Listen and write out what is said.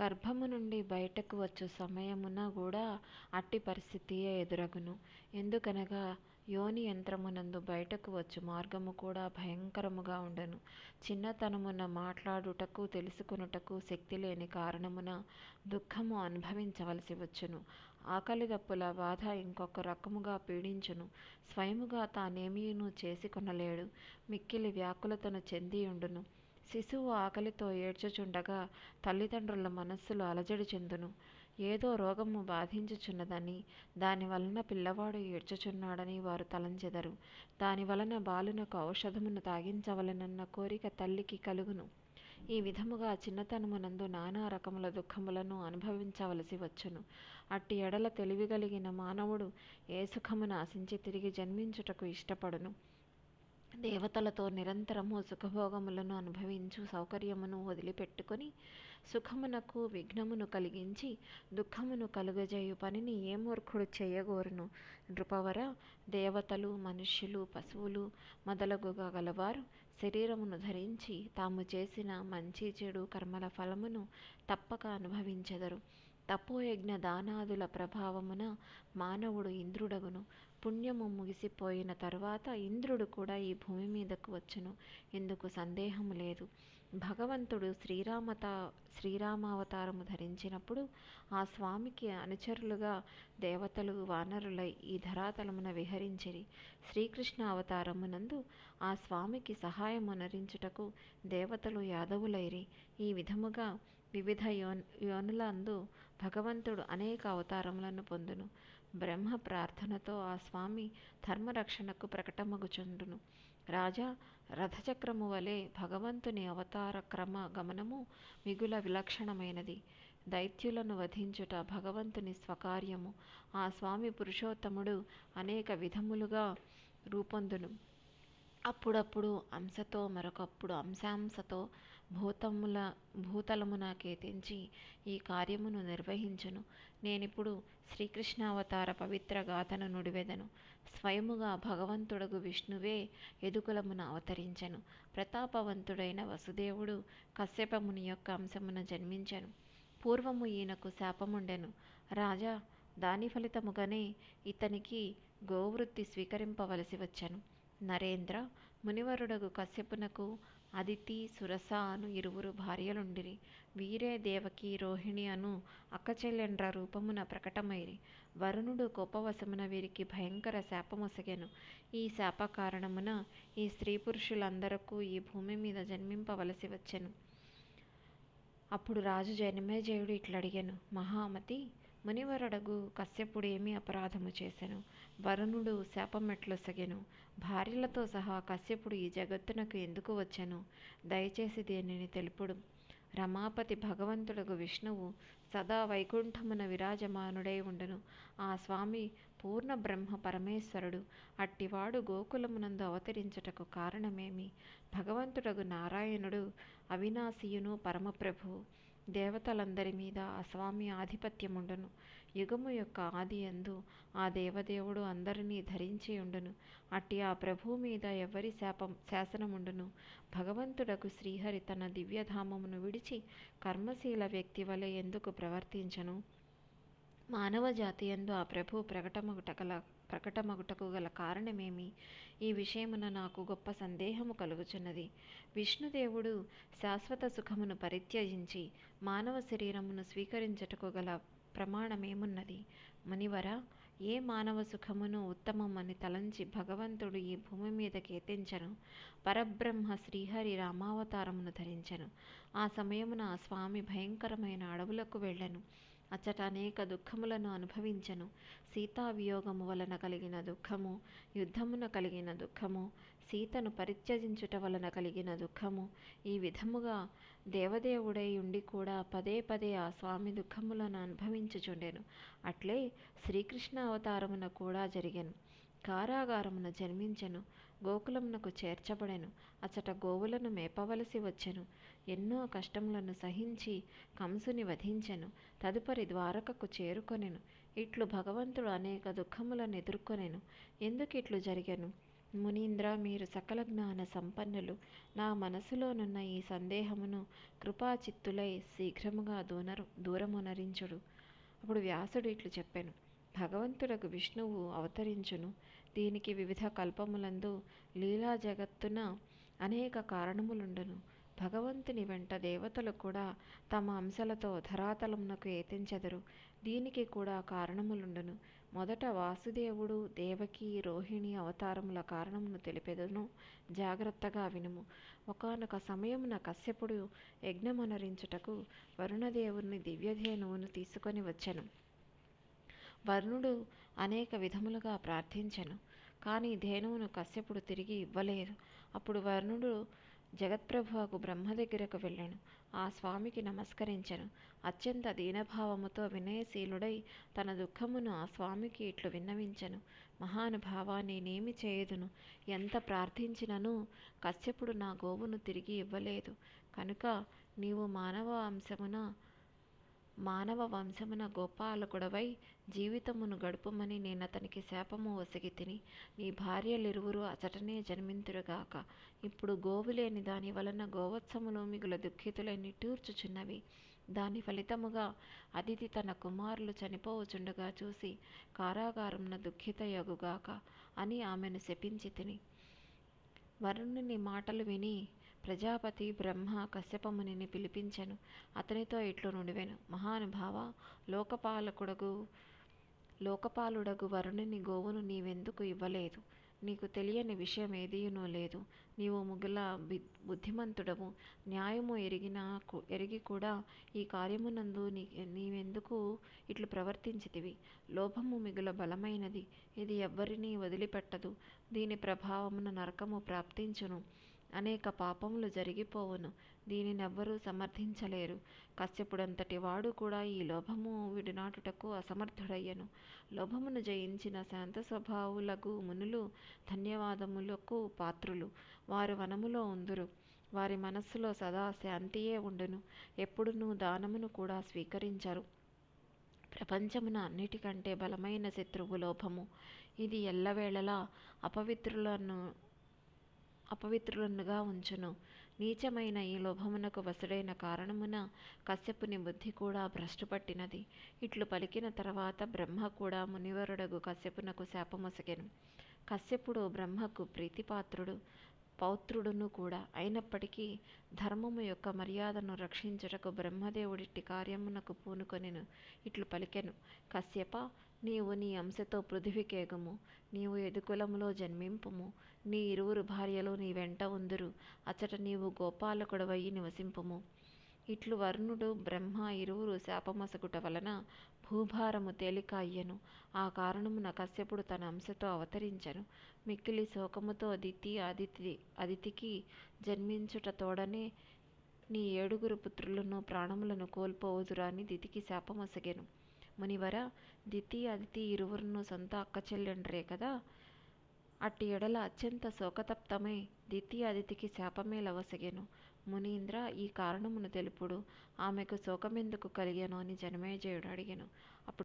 గర్భము నుండి బయటకు వచ్చు సమయమున కూడా అట్టి పరిస్థితియే ఎదురగును. ఎందుకనగా యోని యంత్రమునందు బయటకు వచ్చు మార్గము కూడా భయంకరముగా ఉండను. చిన్నతనమున మాట్లాడుటకు తెలుసుకొనుటకు శక్తి లేని కారణమున దుఃఖము అనుభవించవలసి వచ్చును. ఆకలి దప్పుల బాధ ఇంకొక రకముగా పీడించును. స్వయముగా తానేమీయును చేసి కొనలేడు. మిక్కిలి వ్యాకులతను చెందియుండును. శిశువు ఆకలితో ఏడ్చుచుండగా తల్లిదండ్రుల మనస్సులు అలజడి చెందును. ఏదో రోగము బాధించుచున్నదని దాని వలన పిల్లవాడు ఏడ్చుచున్నాడని వారు తలంచెదరు. దాని వలన బాలునకు ఔషధమును తాగించవలెనన్న కోరిక తల్లికి కలుగును. ఈ విధముగా చిన్నతనమునందు నానా రకముల దుఃఖములను అనుభవించవలసి వచ్చును. అట్టి ఎడల తెలివిగలిగిన మానవుడు ఏ సుఖమును ఆశించి తిరిగి జన్మించుటకు ఇష్టపడును. దేవతలతో నిరంతరము సుఖభోగములను అనుభవించు సౌకర్యమును వదిలిపెట్టుకొని సుఖమునకు విఘ్నమును కలిగించి దుఃఖమును కలుగజేయు పనిని ఏ మూర్ఖుడు చేయగోరును? నృపవర దేవతలు మనుష్యులు పశువులు మొదలగుగా గలవారు శరీరమును ధరించి తాము చేసిన మంచి చెడు కర్మల ఫలమును తప్పక అనుభవించెదరు. తపోయజ్ఞ దానాదుల ప్రభావమున మానవుడు ఇంద్రుడగును. పుణ్యము ముగిసిపోయిన తరువాత ఇంద్రుడు కూడా ఈ భూమి మీదకు వచ్చును. ఇందుకు సందేహము లేదు. భగవంతుడు శ్రీరామత శ్రీరామావతారము ధరించినప్పుడు ఆ స్వామికి అనుచరులుగా దేవతలు వానరులై ఈ ధరాతలమున విహరించిరి. శ్రీకృష్ణ అవతారమునందు ఆ స్వామికి సహాయమునరించుటకు దేవతలు యాదవులైరి. ఈ విధముగా వివిధ యోన్ యోనులందు భగవంతుడు అనేక అవతారములను పొందును. బ్రహ్మ ప్రార్థనతో ఆ స్వామి ధర్మరక్షణకు ప్రకటమగుచుండును. రాజా రథచక్రము వలె భగవంతుని అవతార క్రమ గమనము మిగుల విలక్షణమైనది. దైత్యులను వధించుట భగవంతుని స్వకార్యము ఆ స్వామి పురుషోత్తముడు అనేక విధములుగా రూపొందును. అప్పుడప్పుడు అంశతో మరొకప్పుడు అంశాంశతో భూతముల భూతలమున కేతించి ఈ కార్యమును నిర్వహించును. నేనిప్పుడు శ్రీకృష్ణావతార పవిత్ర గాథను నుడివెదను. స్వయముగా భగవంతుడగు విష్ణువే ఎదుకులమున అవతరించెను. ప్రతాపవంతుడైన వసుదేవుడు కశ్యపముని యొక్క అంశమున జన్మించెను. పూర్వము ఈయనకు శాపముండెను. రాజా దాని ఫలితముగానే ఇతనికి గోవృత్తి స్వీకరింపవలసి వచ్చెను. నరేంద్ర మునివరుడగు కశ్యపునకు అదితి సురస అను ఇరువురు భార్యలుండిరి. వీరే దేవకి రోహిణి అను అక్కచెల్లెండ్ర రూపమున ప్రకటమైరి వరుణుడు కోపవశమున వీరికి భయంకర శాపమొసగెను. ఈ శాప కారణమున ఈ స్త్రీ పురుషులందరకు ఈ భూమి మీద జన్మింపవలసి వచ్చెను. అప్పుడు రాజు జనమేజయుడు ఇట్లడిగాను. మహామతి మునివరడగు కశ్యపుడు ఏమి అపరాధము చేసెను. వరుణుడు శాపమెట్లొసగెను భార్యలతో సహా కశ్యపుడు ఈ జగత్తునకు ఎందుకు వచ్చెను? దయచేసి దేనిని తెలుపుడు. రమాపతి భగవంతుడగు విష్ణువు సదా వైకుంఠమున విరాజమానుడై ఉండను. ఆ స్వామి పూర్ణ బ్రహ్మ పరమేశ్వరుడు. అట్టివాడు గోకులమునందు అవతరించుటకు కారణమేమి? భగవంతుడగు నారాయణుడు అవినాశియును పరమప్రభువు దేవతలందరి మీద ఆ స్వామి ఆధిపత్యముండును. యుగము యొక్క ఆది ఎందు ఆ దేవదేవుడు అందరినీ ధరించి ఉండును. అట్టి ఆ ప్రభువు మీద ఎవరి శాపం శాసనముండును. భగవంతుడకు శ్రీహరి తన దివ్యధామమును విడిచి కర్మశీల వ్యక్తి వలె ఎందుకు ప్రవర్తించను? మానవ జాతి ఎందు ఆ ప్రభు ప్రకటమగుట గల ప్రకటమగుటకు గల కారణమేమి? ఈ విషయమున నాకు గొప్ప సందేహము కలుగుచున్నది. విష్ణుదేవుడు శాశ్వత సుఖమును పరిత్యజించి మానవ శరీరమును స్వీకరించుటకు గల ప్రమాణమేమున్నది? మునివర ఏ మానవ సుఖమును ఉత్తమమని తలంచి భగవంతుడు ఈ భూమి మీద కేతించను పరబ్రహ్మ శ్రీహరి రామావతారమును ధరించెను. ఆ సమయమున ఆ స్వామి భయంకరమైన అడవులకు వెళ్ళను. అచ్చట అనేక దుఃఖములను అనుభవించెను. సీతావియోగము వలన కలిగిన దుఃఖము యుద్ధమున కలిగిన దుఃఖము సీతను పరిత్యజించుట వలన కలిగిన దుఃఖము. ఈ విధముగా దేవదేవుడై ఉండి కూడా పదే పదే ఆ స్వామి దుఃఖములను అనుభవించుచుండెను. అట్లే శ్రీకృష్ణ అవతారమున కూడా జరిగెను. కారాగారమున జన్మించెను. గోకులమునకు చేర్చబడెను. అచ్చట గోవులను మేపవలసి వచ్చెను. ఎన్నో కష్టములను సహించి కంసుని వధించెను. తదుపరి ద్వారకకు చేరుకొనెను. ఇట్లు భగవంతుడు అనేక దుఃఖములను ఎదుర్కొనెను. ఎందుకు ఇట్లు జరిగెను? మునీంద్ర మీరు సకల జ్ఞాన సంపన్నులు. నా మనసులోనున్న ఈ సందేహమును కృపాచిత్తులై శీఘ్రముగా దూనరు దూరమునరించుడు. అప్పుడు వ్యాసుడు ఇట్లు చెప్పాను. భగవంతుడకు విష్ణువు అవతరించును. దీనికి వివిధ కల్పములందు లీలా జగత్తున అనేక కారణములుండును. భగవంతుని వెంట దేవతలు కూడా తమ అంశలతో ధరాతలమునకు ఏతించెదరు దీనికి కూడా కారణములుండును. మొదట వాసుదేవుడు దేవకి రోహిణి అవతారముల కారణమును తెలిపెదను. జాగ్రత్తగా వినుము. ఒకనొక సమయమున కశ్యపుడు యజ్ఞమనరించుటకు వరుణదేవుని దివ్యధేనువును తీసుకొని వచ్చెను. వరుణుడు అనేక విధములుగా ప్రార్థించెను కానీ ధేనువును కశ్యపుడు తిరిగి ఇవ్వలేదు. అప్పుడు వరుణుడు జగత్ప్రభువుకు బ్రహ్మ దగ్గరకు వెళ్ళాను. ఆ స్వామికి నమస్కరించెను. అత్యంత దీనభావముతో వినయశీలుడై తన దుఃఖమును ఆ స్వామికి ఇట్లు విన్నవించెను. మహానుభావా నేనేమి చేయదును? ఎంత ప్రార్థించినను? కశ్యపుడు నా గోవును తిరిగి ఇవ్వలేదు. కనుక నీవు మానవ అంశమున మానవ వంశమున గోపాలకుడవై జీవితమును గడుపుమని నేనతనికి శాపము ఒసగి తిని నీ భార్యలిరువురు అచటనే జన్మింతురుగాక. ఇప్పుడు గోవు లేని దాని వలన గోవత్సములు మిగుల దుఃఖితులై నిట్టూర్చుచున్నవి. దాని ఫలితముగా అదితి తన కుమారులు చనిపోవచుండగా చూసి కారాగారమున దుఃఖితయగుగాక అని ఆమెను శపించి తిని వరుణుని మాటలు విని ప్రజాపతి బ్రహ్మ కశ్యపమునిని పిలిపించెను. అతనితో ఇట్లు నుడివెను. మహానుభావ లోకపాలకుడగు లోకపాలుడగు వరుణుని గోవును నీవెందుకు ఇవ్వలేదు? నీకు తెలియని విషయం ఏదీనూ లేదు. నీవు ముగుల బుద్ధిమంతుడవు. న్యాయము ఎరిగిన ఎరిగి కూడా ఈ కార్యమునందు నీ నీవెందుకు ఇట్లు ప్రవర్తించితివి? లోభము మిగుల బలమైనది. ఇది ఎవ్వరినీ వదిలిపెట్టదు. దీని ప్రభావమున నరకము ప్రాప్తించును. అనేక పాపములు జరిగిపోవును. దీనినెవ్వరూ సమర్థించలేరు. కశ్యపుడంతటి వాడు కూడా ఈ లోభము విడినాటుటకు అసమర్థుడయ్యను. లోభమును జయించిన శాంత స్వభావులకు మునులు ధన్యవాదములకు పాత్రులు. వారు వనములో ఉందురు. వారి మనస్సులో సదా శాంతియే ఉండును. ఎప్పుడునూ దానమును కూడా స్వీకరించరు. ప్రపంచమున అన్నిటికంటే బలమైన శత్రువు లోభము. ఇది ఎల్లవేళలా అపవిత్రులను అపవిత్రులనుగా ఉంచును. నీచమైన ఈ లోభమునకు వసుడైన కారణమున కశ్యపుని బుద్ధి కూడా భ్రష్టుపట్టినది. ఇట్లు పలికిన తర్వాత బ్రహ్మ కూడా మునివరుడగు కశ్యపునకు శాపమొసగెను. కశ్యపుడు బ్రహ్మకు ప్రీతిపాత్రుడు. పౌత్రుడును కూడా. అయినప్పటికీ ధర్మము యొక్క మర్యాదను రక్షించుటకు బ్రహ్మదేవుడిట్టి కార్యమునకు పూనుకొనెను. ఇట్లు పలికెను. కశ్యప నీవు నీ అంశతో పృథివికేగము నీవు ఎదుకులములో జన్మింపుము. నీ ఇరువురు భార్యలు నీ వెంట ఉందురు. అచట నీవు గోపాలకుడవయ్యి నివసింపుము. ఇట్లు వరుణుడు బ్రహ్మ ఇరువురు శాపమసగుట వలన భూభారము తేలిక అయ్యెను. ఆ కారణమున కశ్యపుడు తన అంశతో అవతరించెను. మిక్కిలి శోకముతో దితి అదితి అదితికి జన్మించుట తోడనే నీ ఏడుగురు పుత్రులను ప్రాణములను కోల్పోవుదురా అని దితికి శాపమొసగెను. మునివర దితి అదితి ఇరువురును సొంత అక్కచెల్లెండ్రే కదా? అట్టి ఎడల అత్యంత శోకతప్తమై దితి అదితికి శాపమేలవసగెను మునీంద్ర ఈ కారణమును తెలుపుడు. ఆమెకు శోకమెందుకు కలిగెను? అని జనమేజయుడు అడిగెను. అప్పుడు